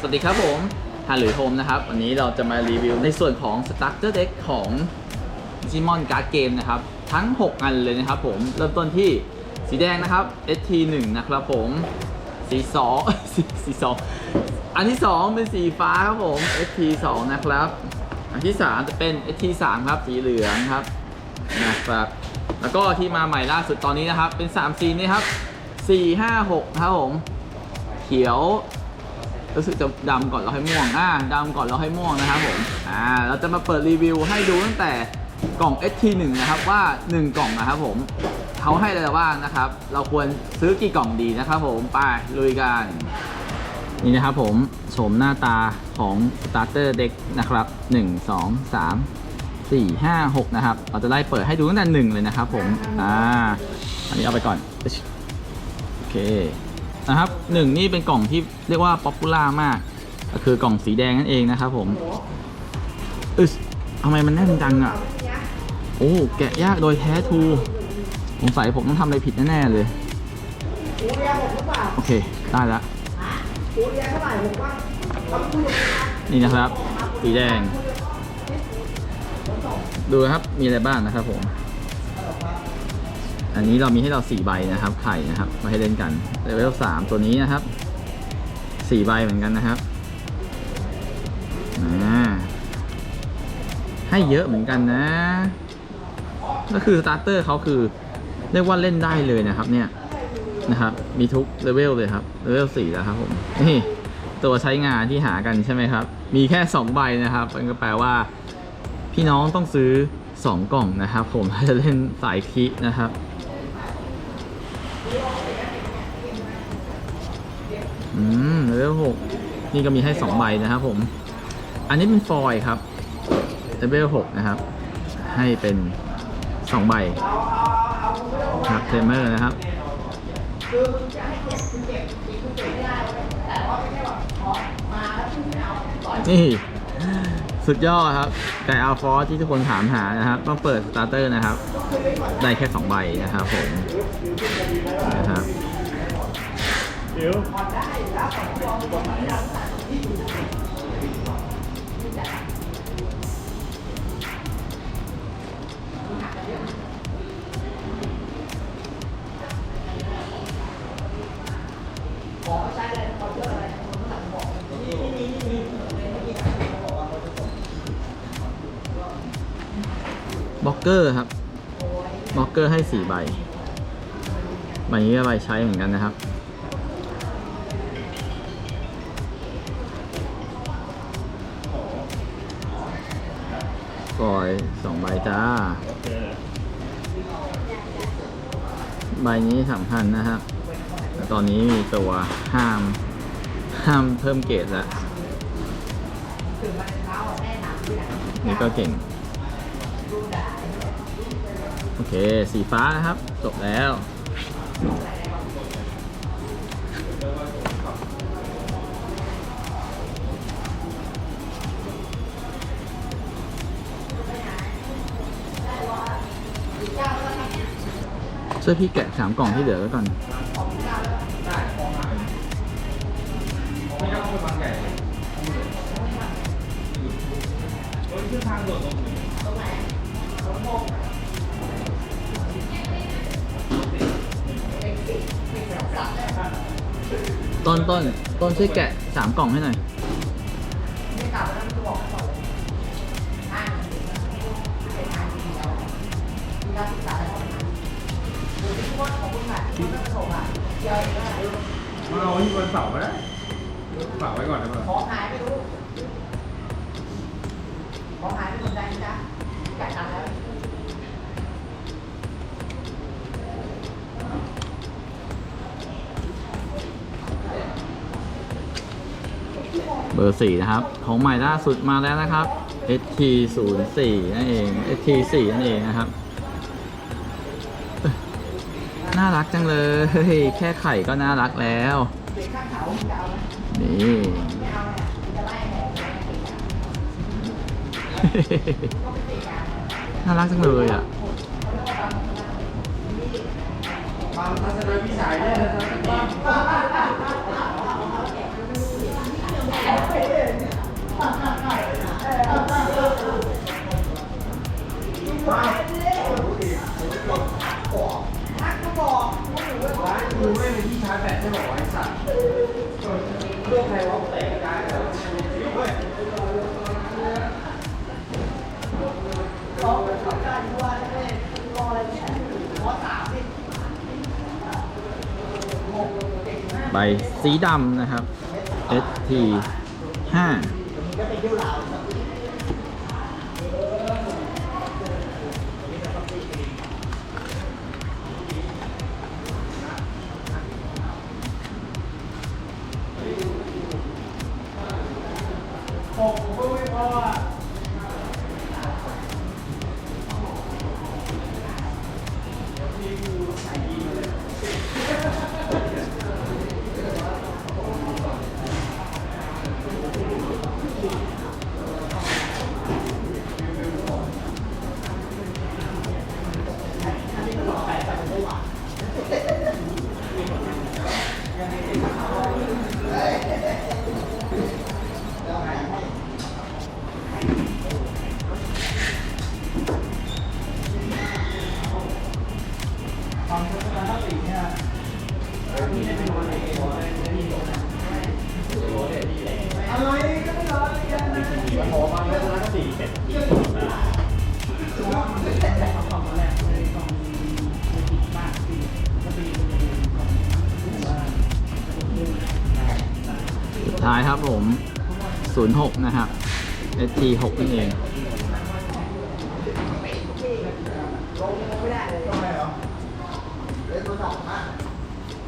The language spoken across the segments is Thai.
สวัสดีครับผมฮันหรือโฮมนะครับ วันนี้เราจะมารีวิวในส่วนของ Starter Deck ของ Digimon Card Game นะครับ ทั้ง 6 อันเลยนะครับผม เริ่มต้นที่สีแดงนะครับ ST1 นะครับผม สีสองสีสีสองอันที่ 2 เป็นสีฟ้าครับผม ST2 นะครับ อันที่ 3 จะเป็น ST3 ครับสีเหลืองครับนะครับ แล้วก็ที่มาใหม่ล่าสุดตอนนี้นะครับ เป็น3สีนี้ครับ4 5 6ครับผม เขียว รู้สึกจะดำก่อนแล้วให้ม่วง อ่าดำก่อนแล้วให้ม่วงนะครับผม อ่า เราจะมาเปิดรีวิวให้ดูตั้งแต่กล่อง ST1 นะครับว่า 1 กล่องนะครับผมเขาให้อะไรบ้างนะครับ เราควรซื้อกี่กล่องดีนะครับผม ไปลุยกัน นี่นะครับผมโฉมหน้าตาของ starter deck นะครับ 1 2 3 4 5 6 นะครับ เราจะไล่เปิดให้ดูตั้งแต่ 1 เลยนะครับผม อ่า อันนี้เอาไปก่อน โอเค นะครับหนึ่งนี่เป็นกล่องที่เรียกว่าป๊อปปูล่ามาก ก็คือกล่องสีแดงนั่นเองนะครับผมอึสทำไมมันแน่นจังอะ โอ้แกะยากโดยแท้ทูสงสัยผมต้องทำอะไรผิดแน่ๆเลย โอเค ได้แล้วนี่นะครับ สีแดง ดูครับ มีอะไรบ้างนะครับผม อันนี้เรามีให้เราสี่ใบนะครับ ไข่นะครับมาให้เล่นกันเลเวลสามตัวนี้นะครับสี่ใบเหมือนกันนะครับให้เยอะเหมือนกันนะ ก็คือสตาร์เตอร์เขาคือ เรียกว่าเล่นได้เลยนะครับ เนี่ยนะครับ มีทุกเลเวลเลยครับเลเวลสี่แล้วครับผมนี่ตัวใช้งานที่หากันใช่ไหมครับ มีแค่สองใบนะครับมันก็แปลว่า พี่น้องต้องซื้อสองกล่องนะครับ ผมถ้าจะเล่นสายคินะครับ อืมเลเวลหกนี่ก็มีให้สองใบนะครับผม อันนี้เป็นฟอยครับเลเวลหกนะครับ ให้เป็นสองใบครับเทมเมอร์นะครับนี่สุดยอดครับไก่อัลฟอร์ที่ทุกคนถามหานะครับ ต้องเปิดสตาร์เตอร์นะครับ ได้แค่2ใบนะครับผมนะครับ บล็อกเกอร์ครับบล็อกเกอร์ให้สี่ใบ ใบนี้ก็ใบใช้เหมือนกันนะครับ ฟอยสองใบจ้า ใบนี้สำคัญนะครับแต่ตอนนี้มีตัวห้าม ห้ามเพิ่มเกรดแล้วนี่ก็เก่ง โอเค สีฟ้านะครับ จบแล้ว ช่วยพี่แกะสามกล่องที่เหลือไว้ก่อน ต้นต้นต้นช่วยแกะสามกล่องให้หน่อย มาเอาที่วันเสาร์ก็ได้ฝากไว้ก่อนนะเพื่อนของหายไปรู้ของหายไปคนใดนะจ่ายตังค์แล้วเบอร์สี่นะครับ ของใหม่ล่าสุดมาแล้วนะครับ ST 0 4 นั่นเอง ST 4 นั่นเองนะครับ น่ารักจังเลย แค่ไข่ก็น่ารักแล้ว นี่ไม่เอาเนี่ยจะไล่แหกน่ารักจังเลยอะบางทัศนวิสัยเนี่ยนะครับ ใบสีดำนะครับ ST 5 สุดท้ายครับผม 06 นะครับ ST 6นั่นเองไม่ได้เลย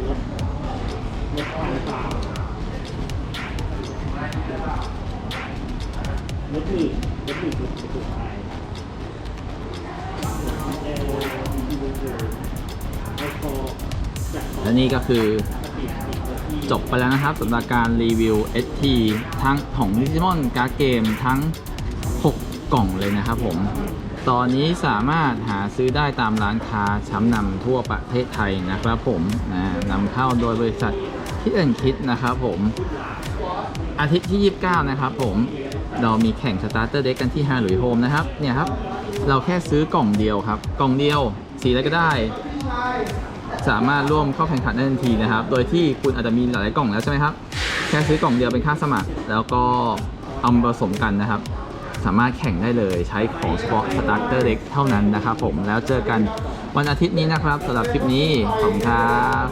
าคมคนนักพี่โทรมาและนี่ก็คือจบไปแล้วนะครับสำหรับการรีวิว ST ทั้งของ Digimon Card Game ทั้ง 6 กล่องเลยนะครับผม ตอนนี้สามารถหาซื้อได้ตามร้านค้าชั้นนำทั่วประเทศไทยนะครับผมนะนำเข้าโดยบริษัทคิดเอ็นคิดนะครับผมอาทิตย์ที่ 29 นะครับผมเรามีแข่งสตาร์เตอร์เด็กกันที่ฮาหลุยโฮมนะครับเนี่ยครับ เราแค่ซื้อกล่องเดียวครับ กล่องเดียวสีอะไรก็ได้ สามารถร่วมเข้าแข่งขันได้ทันทีนะครับ โดยที่คุณอาจจะมีหลายๆกล่องแล้วใช่ไหมครับ แค่ซื้อกล่องเดียวเป็นค่าสมัคร แล้วก็เอามาผสมกันนะครับ สามารถแข่งได้เลยใช้ของเฉพาะ Starter เล็กเท่านั้นนะครับผมแล้วเจอกันวันอาทิตย์นี้นะครับสำหรับคลิปนี้ขอบคุณครับ